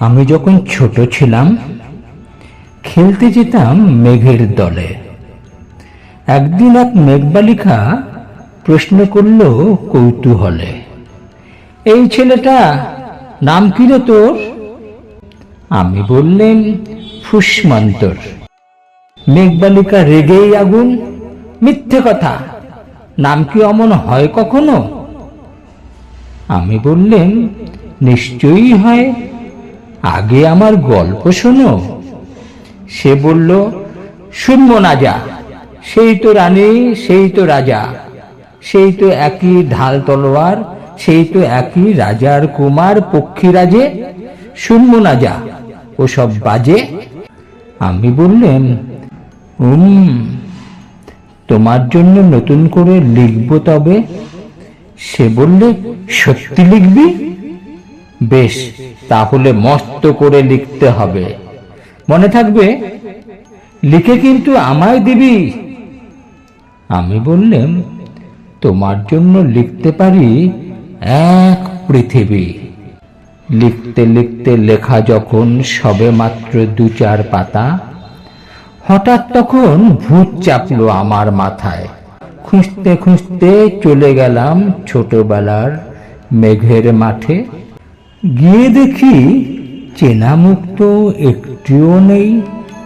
আমি যখন ছোট ছিলাম, খেলতে যেতাম মেঘের দলে। একদিন এক মেঘবালিকা প্রশ্ন করল কৌতূহলে, এই ছেলেটা নাম কি রে তোর? আমি বললেন ফুসমন্তর মেঘবালিকা রেগেই আগুন, মিথ্যে কথা, নাম কি অমন হয় কখনো? আমি বললেন, নিশ্চয়ই হয়। আগে আমার গল্প শোনো। সে বলল, শুনব না যা, সেই তো রানী, সেই তো রাজা, সেই তো একই ঢাল তলোয়ার, সেই তো একই রাজার কুমার পক্ষীরাজে, শুনব না যা, ওসব বাজে? আমি বললেন, উম, তোমার জন্য নতুন করে লিখব তবে? সে বললে, সত্যি লিখবি? বেশ তাহলে মস্ত করে লিখতে হবে। মনে থাকবে, লিখে কিন্তু আমায় দিবি। আমি বললাম, তোমার জন্য লিখতে পারি এক পৃথিবী। লিখতে লিখতে লেখা যখন সবে মাত্র দু চার পাতা, হঠাৎ তখন ভূত চাপলো আমার মাথায়। খুঁজতে খুঁজতে চলে গেলাম ছোটবেলার মেঘের মাঠে। গিয়ে দেখি চেনা মুক্ত একটিও নেই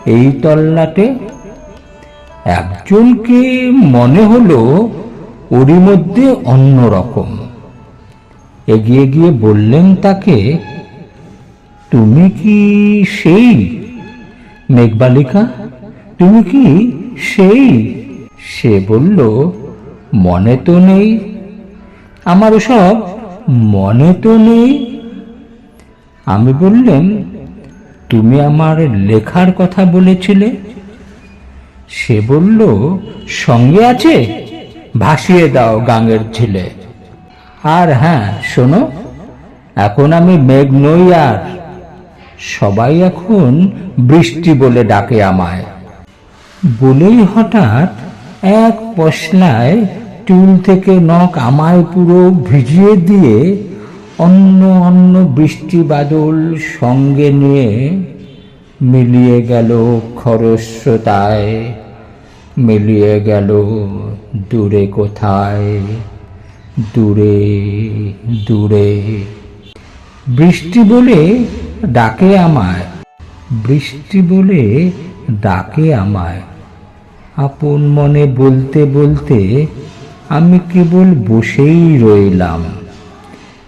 এই তল্লাটে। একজনকে মনে হলো ওরই মধ্যে অন্য রকম এগিয়ে গিয়ে বললেন তাকে, তুমি কি সেই? মেঘবালিকা, তুমি কি সেই? সে বলল, মনে তো নেই। আমার সব মনে তো নেই। আমি বললেন, তুমি আমার লেখার কথা বলেছিলে? সে বলল, সঙ্গে আছে, ভাসিয়ে দাও গাঙের ছেলে আর হ্যাঁ শোনো, এখন আমি মেঘ নই আর, সবাই এখন বৃষ্টি বলে ডাকে আমায়। বলেই হঠাৎ এক পশলায় টুল থেকে নখ আমায় পুরো ভিজিয়ে দিয়ে অন্য অন্য বৃষ্টি বাদল সঙ্গে নিয়ে মিলিয়ে গেল খরস্রোতায়, মিলিয়ে গেল দূরে কোথায়, দূরে দূরে। বৃষ্টি বলে ডাকে আমায়, বৃষ্টি বলে ডাকে আমায়। আপন মনে বলতে বলতে আমি কেবল বসেই রইলাম।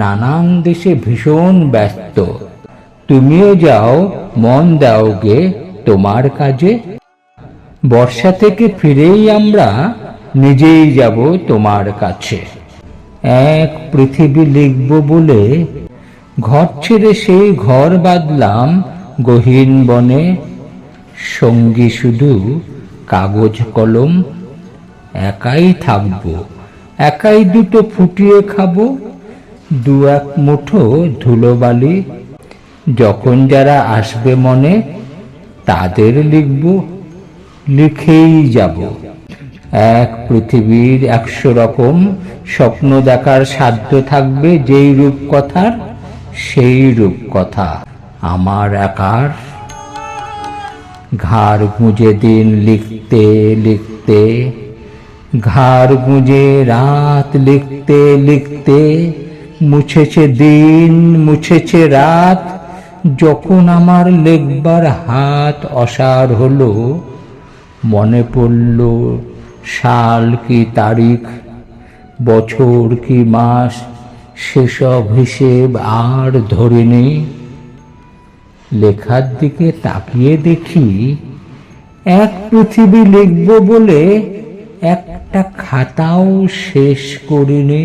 নানান দেশে ভীষণ ব্যস্ত। তুমিও যাও, মন দাও গে তোমার কাজে। বর্ষা থেকে ফিরেই আমরা নিজেই যাব তোমার কাছে। এক পৃথিবী লিখব বলে ঘর ছেড়ে সেই ঘর বাঁধলাম গহীন বনে। সঙ্গী শুধু কাগজ, কলম, একাই থাকব, একাই দুটো ফুটিয়ে খাব। দু এক মুঠো ধুলোবালি যখন যারা আসবে মনে, তাদের লিখব, লিখেই যাব। এক পৃথিবীর একশো রকম স্বপ্ন দেখার সাধ্য থাকবে যেই রূপকথার, সেই রূপকথা আমার একার। ঘাড় গুঁজে দিন লিখতে লিখতে, ঘাড় গুঁজে রাত লিখতে লিখতে মুছেছে দিন, মুছেছে রাত। যখন আমার লেখবার হাত অসার হলো, মনে পড়ল, সাল কি তারিখ, বছর কি মাস, সেসব হিসেব আর ধরে নেই। লেখার দিকে তাকিয়ে দেখি, এক পৃথিবী লিখব বলে একটা খাতাও শেষ করিনি।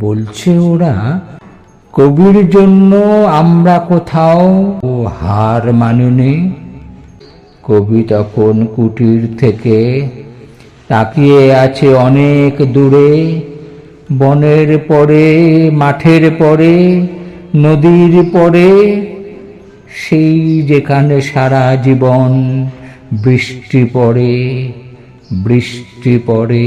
বলছে ওরা, কবির জন্য আমরা কোথাও হার মানিনি। কবি তখন কুটির থেকে তাকিয়ে আছে অনেক দূরে, বনের পরে, মাঠের পরে, নদীর পরে, সেই যেখানে সারা জীবন বৃষ্টি পড়ে বৃষ্টি পড়ে।